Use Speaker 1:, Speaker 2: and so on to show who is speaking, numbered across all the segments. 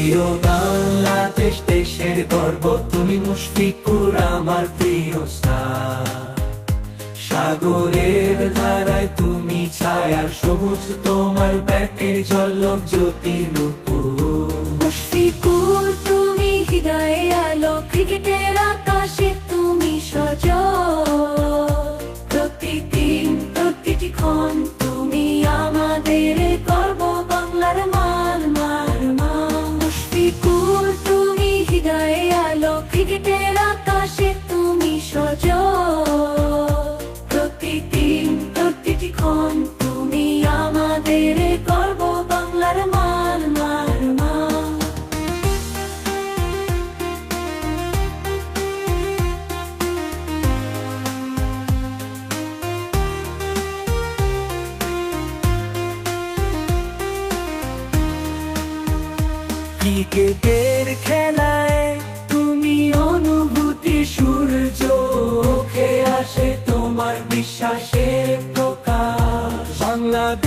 Speaker 1: প্রিয় বাংলাদেশ, দেশের গর্ব, তুমি মুশফিকুর আমার প্রিয় স্টার সাগরের ধারায় তুমি ছায়ার সবুজ, তোমার ব্যাটের ঝলক জ্যোতি নুপুর।
Speaker 2: মুশফিকুর, তুমি হৃদয়ে আলো ক্রিকেটের আকাশে তুমি সজল প্রতিদিন প্রতিটি ক্ষণ তুমি আমাদের গর্ব বাংলার মান মার মা ক্রিকেটের
Speaker 1: খেলায়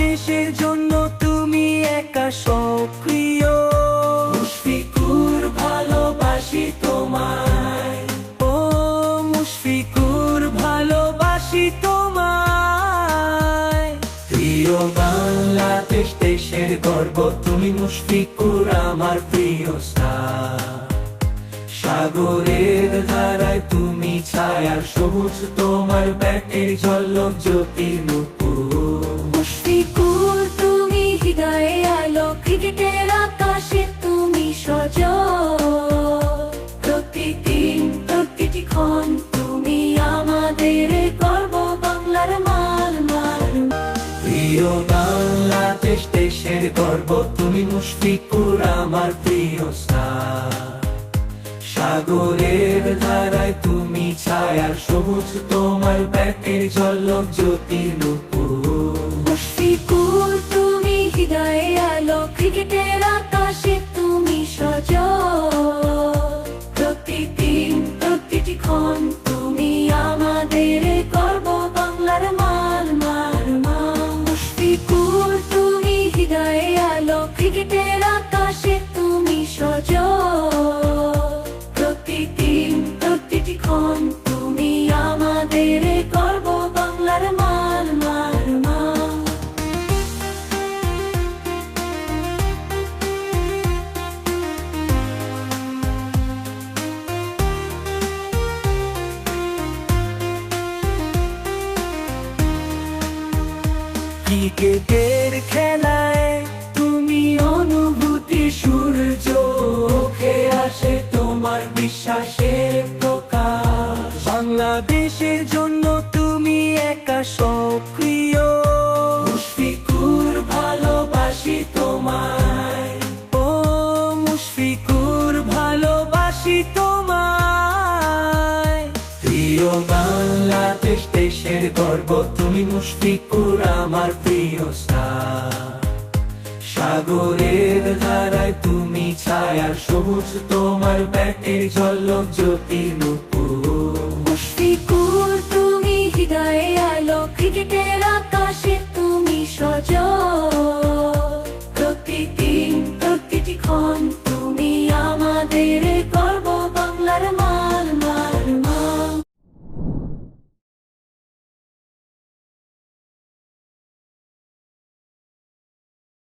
Speaker 1: বাংলাদেশের জন্য তুমি একা সক্রিয়। মুশফিকুর ভালোবাসি তোমায়। ও মুশফিকুর ভালোবাসি তোমায়। প্রিয় বাংলাদেশ দেশের গর্ব তুমি মুশফিকুর আমার প্রিয় স্টার। সাগরের ধারায় তুমি ছায়ার সবুজ তোমার ব্যাটের ঝলক জ্যোতি নুপুর
Speaker 2: আমাদের গর্ব
Speaker 1: প্রিয় বাংলাদেশ, দেশের গর্ব, তুমি মুশফিকুর, আমার প্রিয় স্টার। সাগরের ধারায় তুমি ছায়ার সবুজ তোমার ব্যাটের ঝলক জ্যোতি
Speaker 2: প্রতিটি ক্রিকেটের
Speaker 1: খেলায়? তুমি অনুভূতি সূর্য আসে, তোমার বিশ্বাসের প্রকাশ। বাংলাদেশের জন্য তুমি একা সক্রিয়। মুশফিকুর ভালোবাসি তোমায় প্রিয় বাংলাদেশ, দেশের গর্ব। তুমি মুশফিকুর আমার প্রিয় সাগরের ধারায় তুমি ছায়ার সবুজ, তোমার ব্যাটের জল জ্যোতি নুপুর